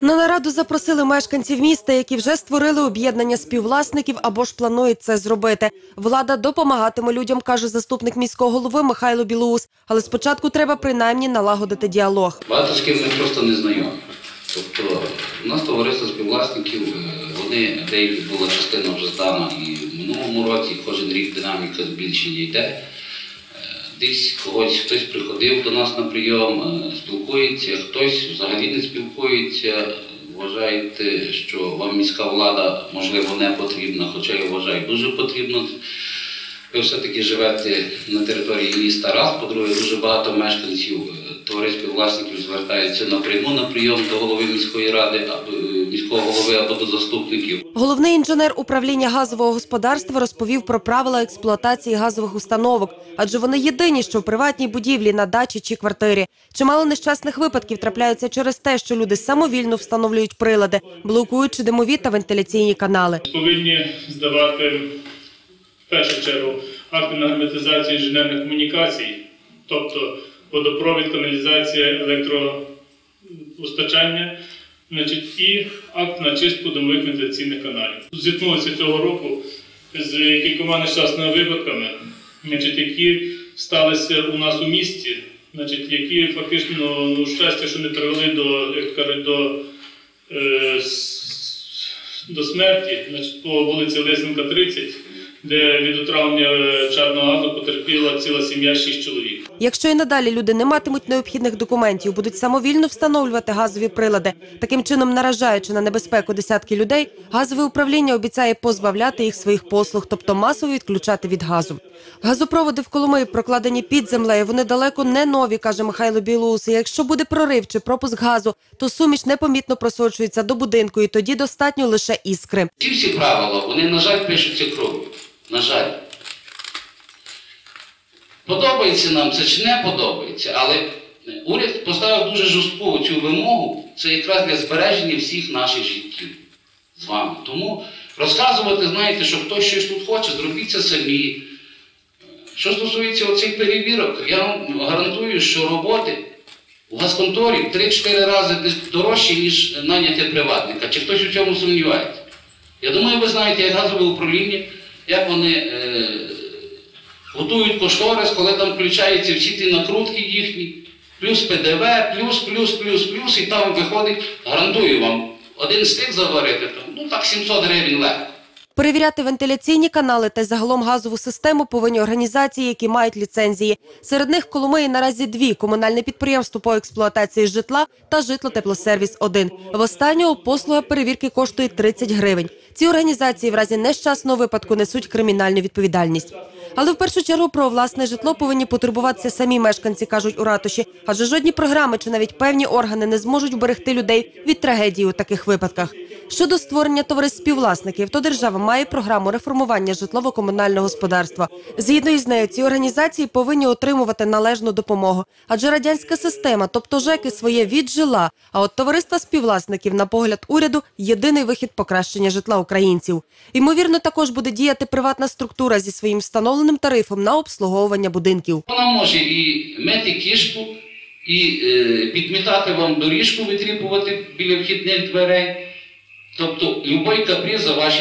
На нараду запросили мешканців міста, які вже створили об'єднання співвласників або ж планують це зробити. Влада допомагатиме людям, каже заступник міського голови Михайло Білоус. Але спочатку треба принаймні налагодити діалог. Багато з ким ми просто не знайомі. Тобто у нас товариство співвласників, е, вони деякі була частина вже здана і в минулому році, кожен рік динаміка збільшення йде. Десь когось хтось приходив до нас на прийом, е, спілкується, хтось взагалі не спілкується. Вважаєте, що вам міська влада можливо не потрібна, хоча я вважаю дуже потрібно. Ви все-таки живете на території міста раз, по-друге, дуже багато мешканців е, товариспів власників звертаються напряму на прийом до голови міської ради, або е, міського голови або до заступників. Головний інженер управління газового господарства розповів про правила експлуатації газових установок, адже вони єдині, що в приватній будівлі на дачі чи квартирі. Чимало нещасних випадків трапляються через те, що люди самовільно встановлюють прилади, блокуючи димові та вентиляційні канали. повинні здавати першу чергу акти на герметизацію інженерних комунікацій, тобто водопровід, каналізація, електропостачання, значить, і акт на чистку домових вентиляційних каналів. Зіткнулися цього року з кількома нещасними випадками, значить, які сталися у нас у місті, значить, які фактично ну, щастя, що не привели до, як кажуть, до е, до смерті, значить, по вулиці Лисенка, 30, де від отравлення е, чадного газу потерпіла ціла сім'я шість чоловік. Якщо і надалі люди не матимуть необхідних документів, будуть самовільно встановлювати газові прилади, таким чином наражаючи на небезпеку десятки людей, газове управління обіцяє позбавляти їх своїх послуг, тобто масово відключати від газу. Газопроводи в Коломиї прокладені під землею. Вони далеко не нові, каже Михайло Білоус. І Якщо буде прорив чи пропуск газу, то суміш непомітно просочується до будинку, і тоді достатньо лише іскри. Ці всі правила, вони, на жаль, пишуться кров'ю. На жаль. Подобається нам це чи не подобається, але е, уряд поставив дуже жорстку цю вимогу, це якраз для збереження всіх наших життів з вами. Тому розказувати, знаєте, що хтось щось тут хоче, зробіть це самі. Що стосується оцих перевірок, я вам гарантую, що роботи у газконторі 3-4 рази дорожчі, ніж наняти приватника. Чи хтось у цьому сумнівається? Я думаю, ви знаєте, як газове управління, як вони е, готують кошторис, коли там включаються всі ті накрутки їхні, плюс ПДВ, плюс, плюс, плюс, плюс, і там виходить, гарантую вам, один стик заварити, там, ну так 700 гривень легко. Перевіряти вентиляційні канали та загалом газову систему повинні організації, які мають ліцензії. Серед них Коломиї наразі дві комунальне підприємство по експлуатації житла та житлотеплосервіс 1 В останнього послуга перевірки коштує 30 гривень. Ці організації в разі нещасного випадку несуть кримінальну відповідальність. Але в першу чергу про власне житло повинні потурбуватися самі мешканці, кажуть у ратуші. Адже жодні програми чи навіть певні органи не зможуть вберегти людей від трагедії у таких випадках. Щодо створення товариств співвласників, то держава має програму реформування житлово-комунального господарства. Згідно із нею, ці організації повинні отримувати належну допомогу. Адже радянська система, тобто ЖЕКи, своє віджила. А от товариства співвласників, на погляд уряду, єдиний вихід покращення житла українців. Ймовірно, також буде діяти приватна структура зі своїм встановленим тарифом на обслуговування будинків. Вона може і мити кішку, і е, підмітати вам доріжку, витріпувати біля вхідних дверей. Тобто, будь-який каприз за ваші